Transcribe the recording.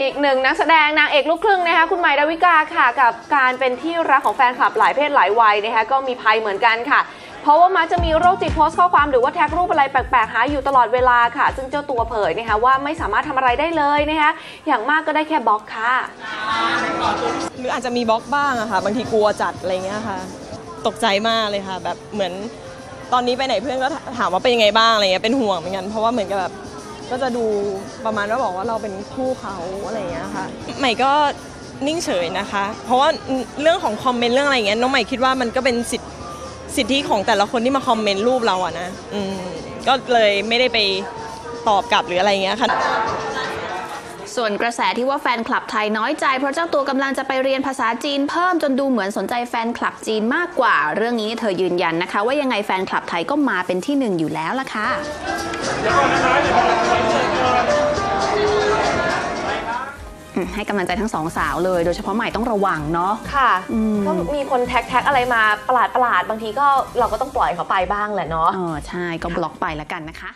อีกหนึ่งนักแสดงนางเอกลูกครึ่งนะคะคุณใหม่ดาวิกาค่ะ กับการเป็นที่รักของแฟนคลับหลายเพศหลายวัยนะคะก็มีภัยเหมือนกันค่ะ เพราะว่ามักจะมีโรคจิตโพสต์ข้อความหรือว่าแท็กรูปอะไรแปลกๆหาอยู่ตลอดเวลาค่ะ ซึ่งเจ้าตัวเผยนะคะว่าไม่สามารถทำอะไรได้เลยนะคะอย่างมากก็ได้แค่บล็อกค่ะหรืออาจจะมีบล็อกบ้างอะค่ะบางทีกลัวจัดอะไรเงี้ยค่ะ ตกใจมากเลยค่ะ แบบเหมือนตอนนี้ไปไหนเพื่อนก็ถามว่าเป็นยังไงบ้างอะไรเงี้ยเป็นห่วงเหมือนกันเพราะว่าเหมือนกับแบบ ก็จะดูประมาณว่าบอกว่าเราเป็นคู่เขาอะไรเงี้ยค่ะใหม่ก็นิ่งเฉยนะคะ เพราะว่าเรื่องของคอมเมนต์เรื่องอะไรเงี้ยน้องใหม่คิดว่ามันก็เป็นสิทธิสิทธิของแต่ละคนที่มาคอมเมนต์รูปเราอะนะ อืม ก็เลยไม่ได้ไปตอบกลับหรืออะไรเงี้ยค่ะ ส่วนกระแสที่ว่าแฟนคลับไทยน้อยใจ เพราะเจ้าตัวกำลังจะไปเรียนภาษาจีนเพิ่มจนดูเหมือนสนใจแฟนคลับจีนมากกว่า เรื่องนี้เธอยืนยันนะคะ ว่ายังไงแฟนคลับไทยก็มาเป็นที่หนึ่งอยู่แล้วล่ะค่ะอืมให้กำลังใจทั้งสองสาวเลย โดยเฉพาะใหม่ต้องระวังเนาะค่ะอืมก็มีคนแท็กแท็กอะไรมาประหลาดประหลาดๆบางทีก็เราก็ต้องปล่อยเขาไปบ้างแหละเนาะเออใช่ก็บล็อกไปแล้วกันนะคะ